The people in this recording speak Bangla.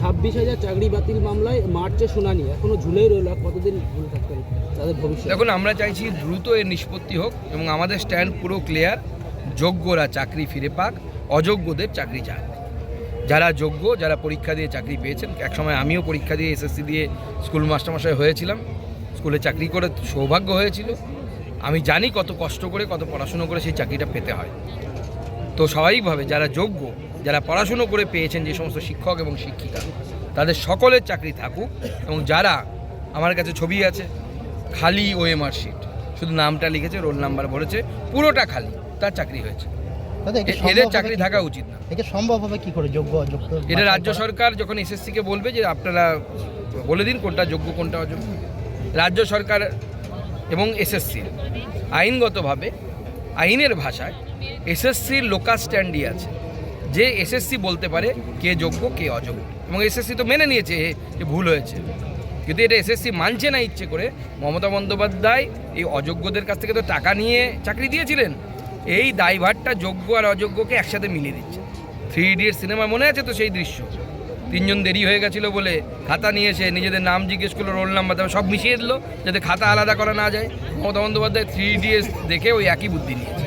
ছাব্বিশ হাজার চাকরি বাতিল মামলায় মার্চে শুনানি। এখনও ঝুলেই রইল কতদিন থাকতে তাদের ভবিষ্যৎ। দেখুন, আমরা চাইছি দ্রুত এর নিষ্পত্তি হোক এবং আমাদের স্ট্যান্ড পুরো ক্লিয়ার। যোগ্যরা চাকরি ফিরে পাক, অযোগ্যদের চাকরি যাক যারা যোগ্য, যারা পরীক্ষা দিয়ে চাকরি পেয়েছেন, একসময় আমিও পরীক্ষা দিয়ে এসএসসি দিয়ে স্কুল মাস্টারমশাই হয়েছিলাম। স্কুলে চাকরি করে সৌভাগ্য হয়েছিল। আমি জানি কত কষ্ট করে, কত পড়াশুনো করে সেই চাকরিটা পেতে হয়। তো স্বাভাবিকভাবে যারা যোগ্য যারা পড়াশুনো করে পেয়েছেন যে সমস্ত শিক্ষক এবং শিক্ষিকা তাদের সকলের চাকরি থাকুক এবং যারা আমার কাছে ছবি আছে খালি ওএমআর শিট শুধু নামটা লিখেছে রোল নাম্বার বলেছে পুরোটা খালি তার চাকরি হয়েছে। এদের চাকরি থাকা উচিত না। একে সম্ভব হবে কি করে? যোগ্য অযোগ্য এটা রাজ্য সরকার যখন এসএসসিকে বলবে যে আপনারা বলে দিন কোনটা যোগ্য কোনটা অযোগ্য। রাজ্য সরকার এবং এসএসসি আইনগতভাবে আইনের ভাষায় এসএসসির লোকাল স্ট্যান্ডই আছে। যে এসএসসি বলতে পারে কে যোগ্য, কে অযোগ্য। এবং এসএসসি তো মেনে নিয়েছে যে ভুল হয়েছে। কিন্তু এটা এসএসসি মানছে না ইচ্ছে করে। মমতা বন্দ্যোপাধ্যায় এই অযোগ্যদের কাছ থেকে তো টাকা নিয়ে চাকরি দিয়েছিলেন। এই দায়ভারটা যোগ্য আর অযোগ্যকে একসাথে মিলিয়ে দিচ্ছে। থ্রি ইডিয়ট সিনেমা মনে আছে তো সেই দৃশ্য? তিনজন দেরি হয়ে গেছিল বলে খাতা নিয়ে এসে নিজেদের নাম জিজ্ঞেস করল, রোল নাম্বার তারপর সব মিশিয়ে দিল, যাতে খাতা আলাদা করা না যায়। মমতা বন্দ্যোপাধ্যায় থ্রি ইডিএস দেখে ওই একই বুদ্ধি নিয়েছে।